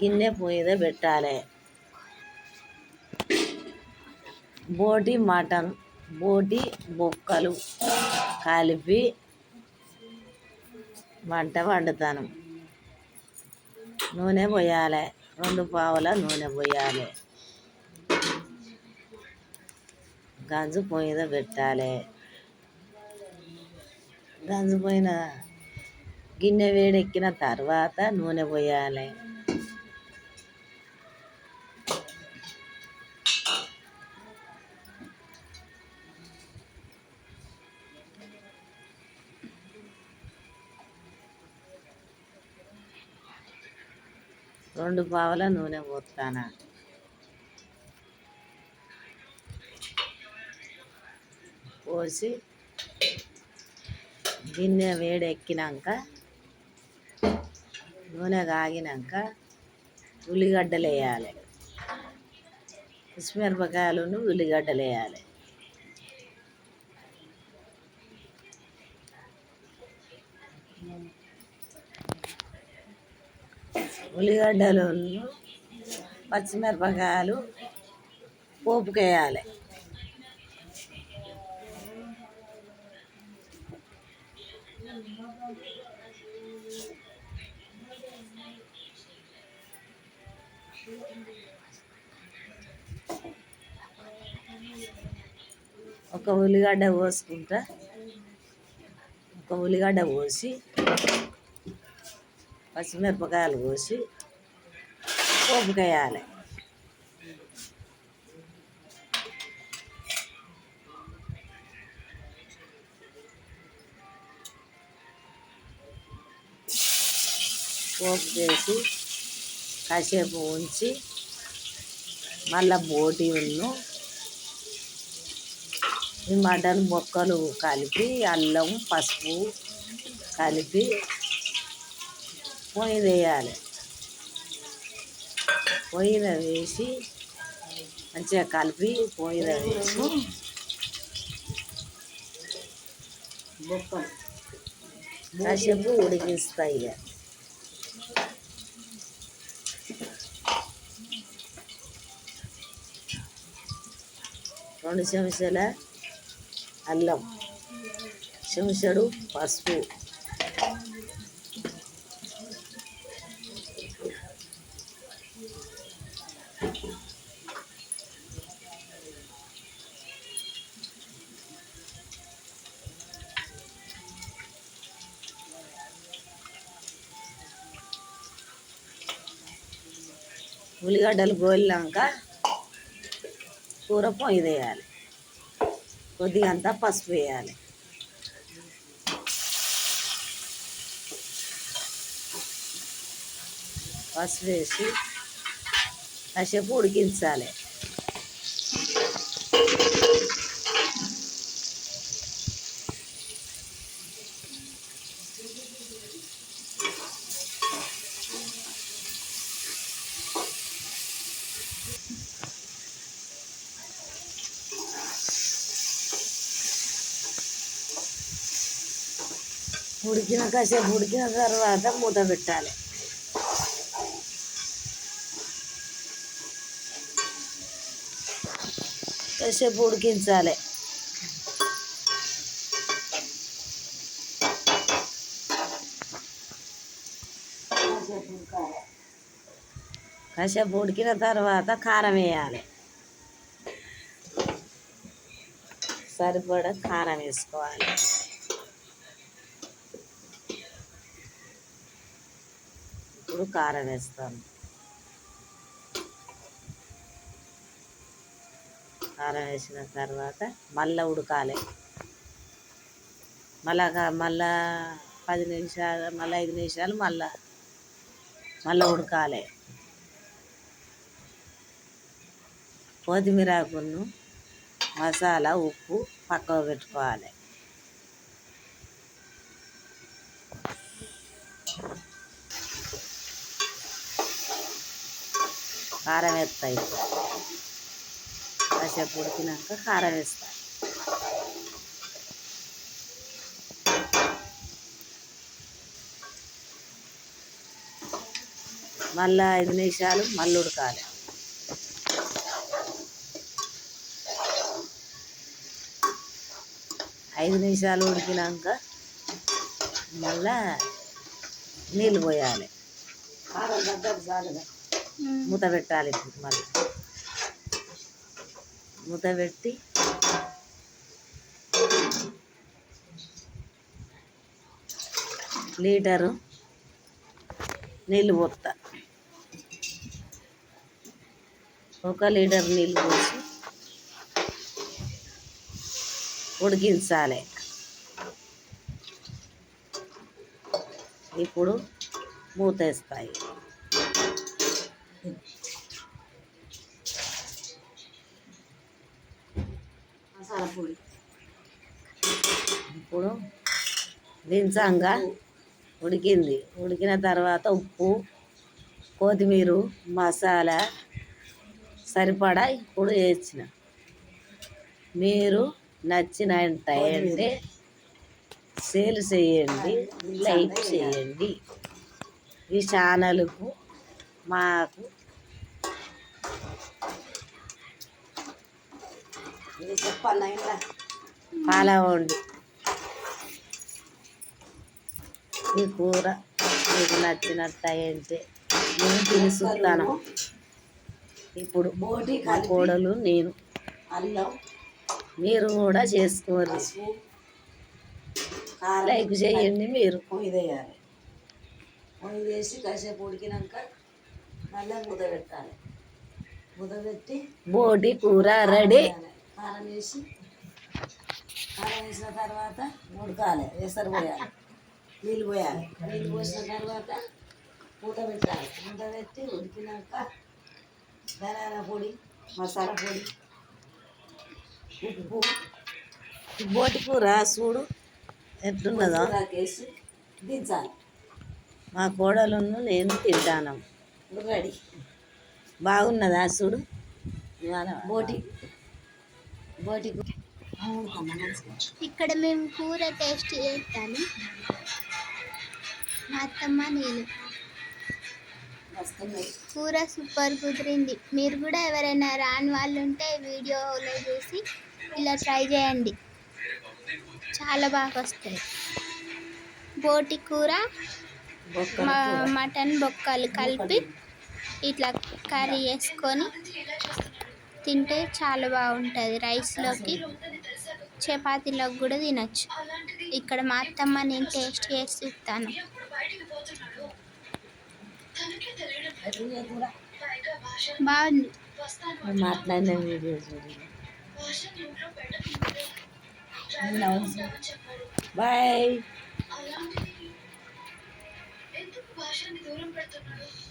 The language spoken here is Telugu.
గిన్నె మీద పెట్టాలి. బోటి మటన్ బోటి బొక్కలు కలిపి వంట వండుతాను. నూనె పోయాలి రెండు పావుల నూనె పోయాలి. గంజు పొయ్యిద పెట్టాలి. గంజు పోయిన గిన్నె వేడెక్కిన తర్వాత నూనె పోయాలి. రెండు పావుల నూనె పోస్తాను పోసి గిన్నె వేడెక్కినాక నూనె కాగినాక ఉల్లిగడ్డలు వేయాలి పచ్చిమిరపకాయలను ఉల్లిగడ్డలు వేయాలి ఉల్లిగడ్డలు పచ్చిమిరపకాయలు పోపుకేయాలి. ఒక ఉల్లిగడ్డ పోసుకుంటా ఒక ఉల్లిగడ్డ పోసి పచ్చిమిరపకాయలు పోసి పోపుకేయాలి. పోపు చేసి కాసేపు ఉంచి మళ్ళా బోటి ఉన్ను. ఈ మటన్ బొక్కలు కలిపి అల్లం పసుపు కలిపి పొయ్యి వేయాలి. పొయ్యిన వేసి మంచిగా కలిపి పొయ్యిన వేసి కాసేపు ఉడికిస్తాయి రెండు చెంచాల అల్లం చెంచాడు పసుపు. ఉల్లిగడ్డలు గోలినాక కూర పొయ్యి వేయాలి కొద్దిగా అంతా పసుపు వేయాలి. పసుపు వేసి కాసేపు ఉడికించాలి. ఉడికిన కాసేపు ఉడికిన తర్వాత మూత పెట్టాలి. కాసేపు ఉడికించాలి. కాసేపు ఉడికిన తర్వాత కారం వేయాలి. సరిపడా కారం వేసుకోవాలి. ఇప్పుడు కారం వేస్తాను. కారం వేసిన తర్వాత మళ్ళీ ఉడకాలి. మళ్ళా మళ్ళా పది నిమిషాలు మళ్ళీ ఐదు నిమిషాలు మళ్ళా మళ్ళీ ఉడకాలి. కొత్తిమీర ఆకును మసాలా ఉప్పు పక్కకు పెట్టుకోవాలి. కారం వేస్తాయి కాసేపు ఉడికినాక కారం వేస్తాయి మళ్ళీ ఐదు నిమిషాలు మళ్ళీ ఉడకాలి. ఐదు నిమిషాలు ఉడికినాక మళ్ళా నీళ్ళు పోయాలి. మూత పెట్టాలి ఇప్పుడు మళ్ళీ. మూత పెట్టి లీటరు నీళ్ళు పోస్తా. ఒక లీటర్ నీళ్ళు పోసి ఉడికించాలి. ఇప్పుడు మూత మసాలా పొడి ఇప్పుడు దించంగా. ఉడికింది. ఉడికిన తర్వాత ఉప్పు కొత్తిమీర మసాలా సరిపడా ఇప్పుడు వేసిన. మీరు నచ్చినట్టంటే సేల్ చేయండి లైక్ చేయండి. ఈ ఛానల్కు మాకు ఇది పాలవండి ఈ కూర మీకు నచ్చినట్టంటే నేను తిని చూస్తాను ఇప్పుడు బోటి మా కోడలు నేను. అల్లం. మీరు కూడా చేసుకోండి. పసుపు. కారం. లైక్ చేయండి మీరు. పొయ్యి వేయాలి పొయ్యి వేసి కాసేపు ఉడికినాక మళ్ళీ ముద్ద పెట్టాలి ముద్ద పెట్టి బోటి కూర రెడీ. కారం వేసి కారం వేసిన తర్వాత ఉడకాలి ఎసరు పోయాలి నీళ్ళు పోయాలి. నీళ్ళు పోసిన తర్వాత మూత పెట్టాలి. మూత పెట్టి ఉడికినాక ధనియాల పొడి మసాలా పొడి ఉప్పు బోటి కూర చూడు ఎట్లున్నదో వేసి దించాలి. మా కోడలును నేను తింటాను. రెడీ. బాగున్నదా చూడు బోటి బోటి ఇక్కడ మేము కూర టేస్ట్ చేస్తాను. మా అత్తమ్మ నేను. కూర సూపర్ కుదిరింది. మీరు కూడా ఎవరైనా రాని వాళ్ళు ఉంటే వీడియోలో చూసి ఇలా ట్రై చేయండి. చాలా బాగా వస్తాయి. బోటి కూర. మటన్ బొక్కలు కలిపి ఇట్లా కర్రీ వేసుకొని తింటే చాలా బాగుంటుంది. రైస్లోకి చపాతీలోకి కూడా తినచ్చు. ఇక్కడ మా అత్తమ్మ నేను టేస్ట్ చేసి ఇస్తాను బాగుంది. మేము మాట్లాడిన వీడియో చూడు. బాయ్. ఇంతకుముందు